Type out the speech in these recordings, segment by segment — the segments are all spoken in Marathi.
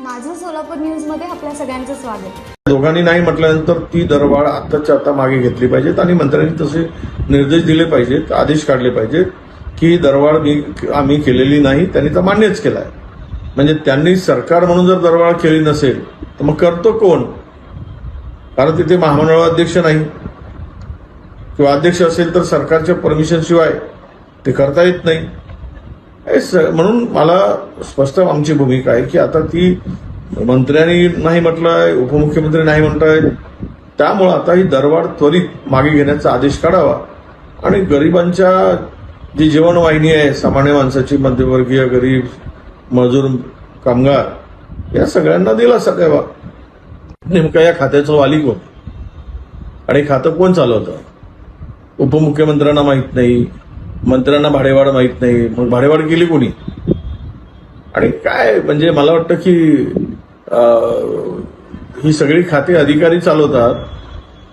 माझं सोलापूर न्यूजमध्ये आपल्या सगळ्यांचं स्वागत. दोघांनी नाही म्हटल्यानंतर ती दरवाढ आत्ताच्या आता मागे घेतली पाहिजेत आणि मंत्र्यांनी तसे निर्देश दिले पाहिजेत आदेश काढले पाहिजेत की दरवाढ मी आम्ही केलेली नाही त्यांनी तर मान्यच केलाय. म्हणजे त्यांनी सरकार म्हणून जर दरवाढ केली नसेल तर मग करतो कोण? कारण तिथे महामंडळ अध्यक्ष नाही. किंवा अध्यक्ष असेल तर सरकारच्या परमिशन शिवाय ते करता येत नाही. म्हणून मला स्पष्ट आमची भूमिका आहे की आता ती मंत्र्यांनी नाही म्हटलंय उपमुख्यमंत्री नाही म्हणताय. त्यामुळं आता ही दरवाढ त्वरित मागे घेण्याचा आदेश काढावा. आणि गरिबांच्या जी जीवनवाहिनी आहे सामान्य माणसाची मध्यमवर्गीय गरीब मजूर कामगार या सगळ्यांना दिलासा द्यावा नेमका या खात्याचं वाली कोण? आणि खातं कोण चालवतं? उपमुख्यमंत्र्यांना माहीत नाही. मंत्र्यांना भाडेवाढ माहीत नाही. मग भाडेवाढ केली कोणी? आणि काय म्हणजे मला वाटतं की ही सगळी खाते अधिकारी चालवतात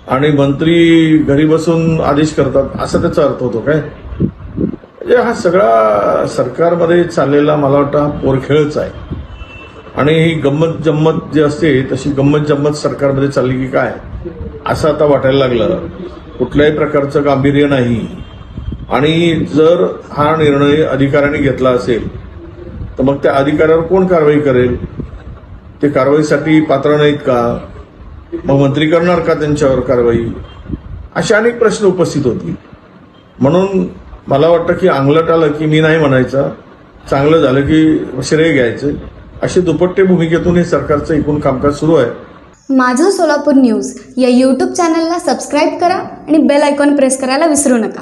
आणि मंत्री घरी बसून आदेश करतात असा त्याचा अर्थ होतो काय? म्हणजे हा सगळा सरकारमध्ये चाललेला मला वाटतं हा पोरखेळच आहे. आणि ही गंमत जम्मत जी असते तशी गंमत जम्मत सरकारमध्ये चालली की काय? असं आता वाटायला लागलं. कुठल्याही प्रकारचं गांभीर्य नाही. आणि जर हा निर्णय अधिकाऱ्यांनी घेतला असेल तर मग त्या अधिकाऱ्यावर कोण कारवाई करेल? ते कारवाईसाठी पात्र नाहीत का? मग मंत्री करणार का त्यांच्यावर कारवाई? असे अनेक प्रश्न उपस्थित होतील. म्हणून मला वाटतं की अंगलट आलं की मी नाही म्हणायचं. चांगलं झालं की श्रेय घ्यायचं. अशी दुपट्टे भूमिकेतून हे सरकारचं एकूण कामकाज सुरू आहे. माझं सोलापूर न्यूज या यूट्यूब चॅनलला सबस्क्राईब करा आणि बेल आयकॉन प्रेस करायला विसरू नका.